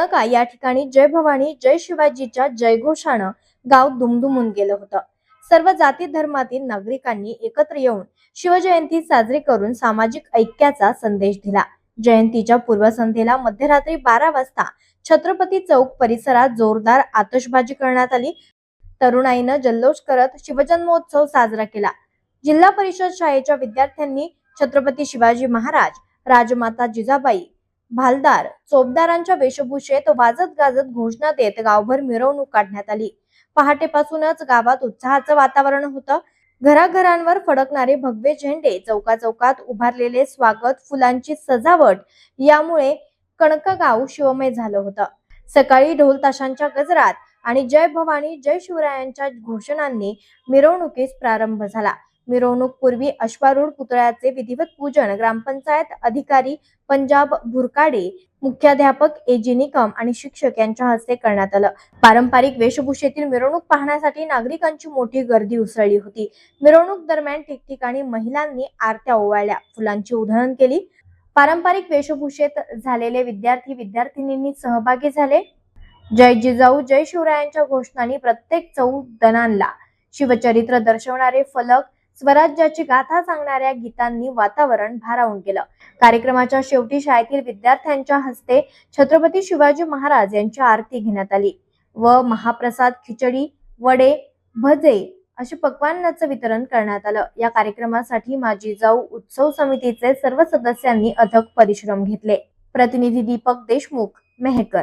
कणका या ठिकाणी जय भवानी जय शिवाजीच्या जयघोषानं गाव दुमदुमून गेलं होतं. सर्व जाती धर्मातील नागरिकांनी एकत्र येऊन शिवजयंती साजरी करून सामाजिक ऐक्याचा संदेश दिला. जयंतीच्या पूर्वसंध्येला मध्यरात्री बारा वाजता छत्रपती चौक परिसरात जोरदार आतषबाजी करण्यात आली. तरुणाईनं जल्लोष करत शिवजन्मोत्सव साजरा केला. जिल्हा परिषद शाळेच्या विद्यार्थ्यांनी छत्रपती शिवाजी महाराज राजमाता जिजाबाई भालदार चोपदारांच्या वेशभूषेत वाजत गाजत घोषणा देत गावभर मिरवणूक काढण्यात आली. पहाटेपासूनच गावात उत्साहाचं वातावरण होतं. घराघरांवर फडकणारे भगवे झेंडे चौका चौकात उभारलेले स्वागत फुलांची सजावट यामुळे कणकगाव शिवमय झालं होतं. सकाळी ढोल ताशांच्या गजरात आणि जय भवानी जय शिवरायांच्या घोषणांनी मिरवणुकीस प्रारंभ झाला. मिरवणूक पूर्वी अश्वारूढ पुतळ्याचे विधिवत पूजन ग्रामपंचायत अधिकारी पंजाब भुरकाडे मुख्याध्यापक ए जी निकम आणि शिक्षक यांच्या हस्ते करण्यात आलं. पारंपरिक वेशभूषेतील मिरवणूक पाहण्यासाठी नागरिकांची मोठी गर्दी उसळली होती. मिरवणूक दरम्यान ठिकठिकाणी महिलांनी आरत्या ओवाळल्या. फुलांची उधळण केली. पारंपरिक वेशभूषेत झालेले विद्यार्थी विद्यार्थिनींनी सहभागी झाले. जय जिजाऊ जय शिवरायांच्या घोषणांनी प्रत्येक चौदनांना शिवचरित्र दर्शवणारे फलक स्वराज्याची गाथा सांगणाऱ्या गीतांनी वातावरण भारावून गेलं. कार्यक्रमाच्या शेवटी शाळेतील विद्यार्थ्यांच्या हस्ते छत्रपती शिवाजी महाराज यांची आरती घेण्यात आली. व महाप्रसाद खिचडी वडे भजे असे पकवानाचं वितरण करण्यात आलं. या कार्यक्रमासाठी माझी जाऊ उत्सव समितीचे सर्व सदस्यांनी अथक परिश्रम घेतले. प्रतिनिधी दीपक देशमुख मेहकर